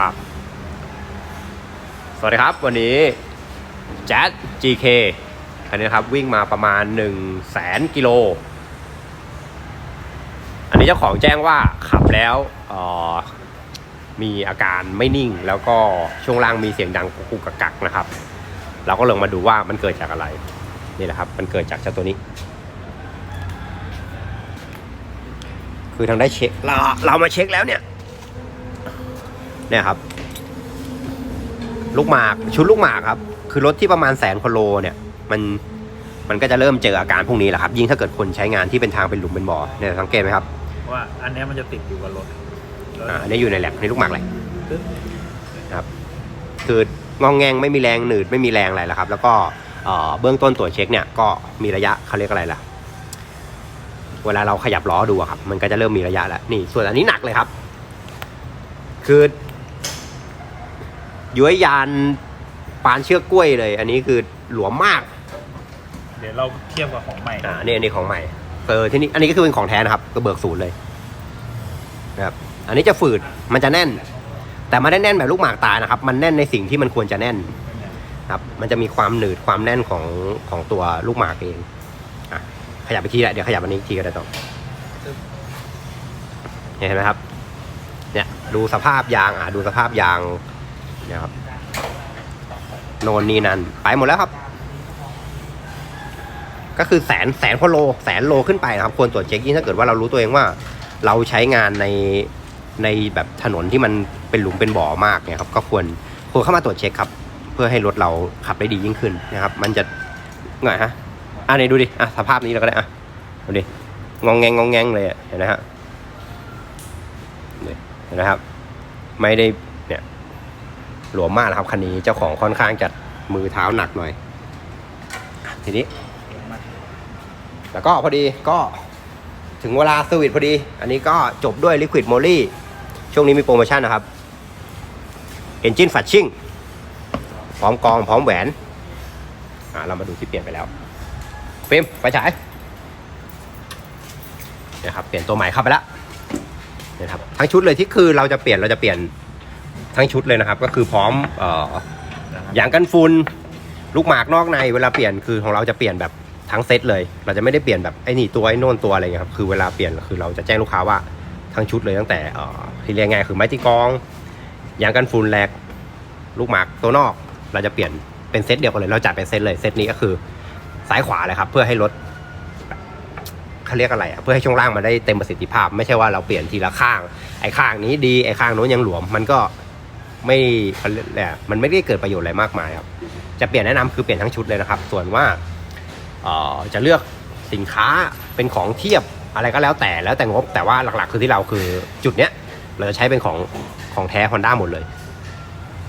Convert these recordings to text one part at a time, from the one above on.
ครับสวัสดีครับวันนี้แจ๊ GK อันนี้ครับวิ่งมาประมาณ 1 0 0 0 0แสนกิโล อันนี้เจ้าของแจ้งว่าขับแล้วมีอาการไม่นิ่ง แล้วก็ช่วงล่างมีเสียงดังกุกกักนะครับ เราก็ลงมาดูว่ามันเกิดจากอะไร นี่แหละครับ มันเกิดจากเจ้าตัวนี้ คือทางได้เช็คเราเรามาเช็คแล้วเนี่ย เนี่ยครับ ลูกหมากชุดลูกหมากครับ คือรถที่ประมาณแสนกิโลเนี่ย มันมันก็จะเริ่มเจออาการพวกนี้แหละครับ ยิ่งถ้าเกิดคนใช้งานที่เป็นทางเป็นหลุมเป็นบ่อเนี่ยสังเกตไหมครับว่าอันเนี้ยมันจะติดอยู่กับรถแล้วอ่าอันนี้อยู่ในแลบในลูกหมากเลยปึ๊บนะครับ คืององแงงไม่มีแรงหนืดไม่มีแรงอะไรแล้วครับ แล้วก็เอ่อเบื้องต้นตรวจเช็คเนี่ยก็มีระยะเขาเรียกอะไรล่ะ เวลาเราขยับล้อดูอะครับ มันก็จะเริ่มมีระยะแล้วนี่ ส่วนอันนี้หนักเลยครับ คือ ย้วยยานปานเชือกกล้วยเลย อันนี้คือหลวมมากเดี๋ยวเราเทียบกับของใหม่อ่านี่อันนี้ของใหม่เออที่นี่อันนี้ก็คือเป็นของแท้นะครับก็เบิกศูนย์เลยนะครับอันนี้จะฝืดมันจะแน่น แต่ไม่ได้แน่นแบบลูกหมากตายนะครับ มันแน่นในสิ่งที่มันควรจะแน่นครับมันจะมีความหนืดความแน่นของของตัวลูกหมากเองอะขยับไปทีแหละเดี๋ยวขยับอันนี้อีกทีก็ได้ต่อเนี่ยเห็นไหมครับ เนี่ยดูสภาพยางอะดูสภาพยาง เนี่ยครับโนนนี่นั่นไปหมดแล้วครับ ก็คือแสนแสนกว่าโลแสนโลขึ้นไปนะครับควรตรวจเช็คยิ่งถ้าเกิดว่าเรารู้ตัวเองว่า เราใช้งานในในแบบถนนที่มันเป็นหลุมเป็นบ่อมากเนี่ยครับก็ควรควรเข้ามาตรวจเช็คครับ เพื่อให้รถเราขับได้ดียิ่งขึ้นนะครับ มันจะไงฮะอะไหนดูดิอะสภาพนี้เราก็ได้อะดูดิงองแงงงองแงงเลยเห็นไหมฮะเห็นไหมครับ ไม่ได้ หลวมมากนะครับคันนี้เจ้าของค่อนข้างจะมือเท้าหนักหน่อย ทีนี้ แล้วก็พอดีก็ถึงเวลาสวิตพอดี อันนี้ก็จบด้วย Liquid m o l y ช่วงนี้มีโปรโมชั่นนะครับ Engine Flushing พร้อมกอง พร้อมแหวน อ่าเรามาดูที่เปลี่ยนไปแล้วฟิล์มไฟฉายนะครับเปลี่ยนตัวใหม่เข้าไปแล้วนะครับทั้งชุดเลยที่คือเราจะเปลี่ยนเราจะเปลี่ยน ทั้งชุดเลยนะครับ ก็คือพร้อมเอ่อนะครับยางกันฝุ่นลูกหมากนอกในเวลาเปลี่ยนคือของเราจะเปลี่ยนแบบทั้งเซตเลย เราจะไม่ได้เปลี่ยนแบบไอ้นี่ตัวไอ้โน่นตัวอะไรเงี้ยครับคือเวลาเปลี่ยนคือเราจะแจ้งลูกค้าว่าทั้งชุดเลยตั้งแต่เอ่อที่เรียกง่ายคือไม้ตีกลองยางกันฝุ่นแหลกลูกหมากตัวนอก เราจะเปลี่ยนเป็นเซตเดียวกันเลยเราจัดเป็นเซตเลยเซตนี้ก็คือซ้ายขวาเลยครับเพื่อให้รถเขาเรียกอะไรอะเพื่อให้ช่วงล่างมันได้เต็มประสิทธิภาพ ไม่ใช่ว่าเราเปลี่ยนทีละข้างไอ้ข้างนี้ดีไอ้ข้างโน้นยังหลวม มันก็ ไม่เขาเรียกอะมันไม่ได้เกิดประโยชน์อะไรมากมายครับ จะเปลี่ยนแนะนำคือเปลี่ยนทั้งชุดเลยนะครับ ส่วนว่าจะเลือกสินค้าเป็นของเทียบอะไรก็แล้วแต่แล้วแต่งบ แต่ว่าหลักๆคือที่เราคือจุดเนี้ยเราจะใช้เป็นของของแท้ Honda หมดเลย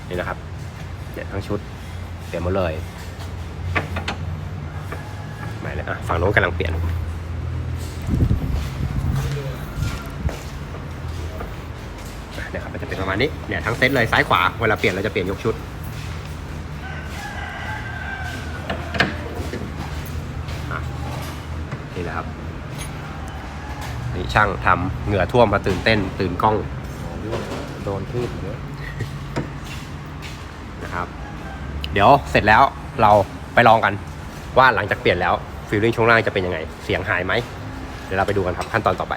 นี่นะครับเนี่ยทั้งชุดเปลี่ยนหมดเลยไม่เลยอะฝั่งโน้นกำลังเปลี่ยน เป็นประมาณนี้เนี่ยทั้งเซตเลยซ้ายขวาเวลาเปลี่ยนเราจะเปลี่ยนยกชุดนี่แหละครับนี่ช่างทำเหงื่อท่วมมาตื่นเต้น ตื่นกล้องโดนทืบเยอะนะครับ เดี๋ยวเสร็จแล้วเราไปลองกันว่าหลังจากเปลี่ยนแล้วฟีลลิ่งช่วงล่างจะเป็นยังไง เสียงหายไหมเดี๋ยวเราไปดูกันครับขั้นตอนต่อไป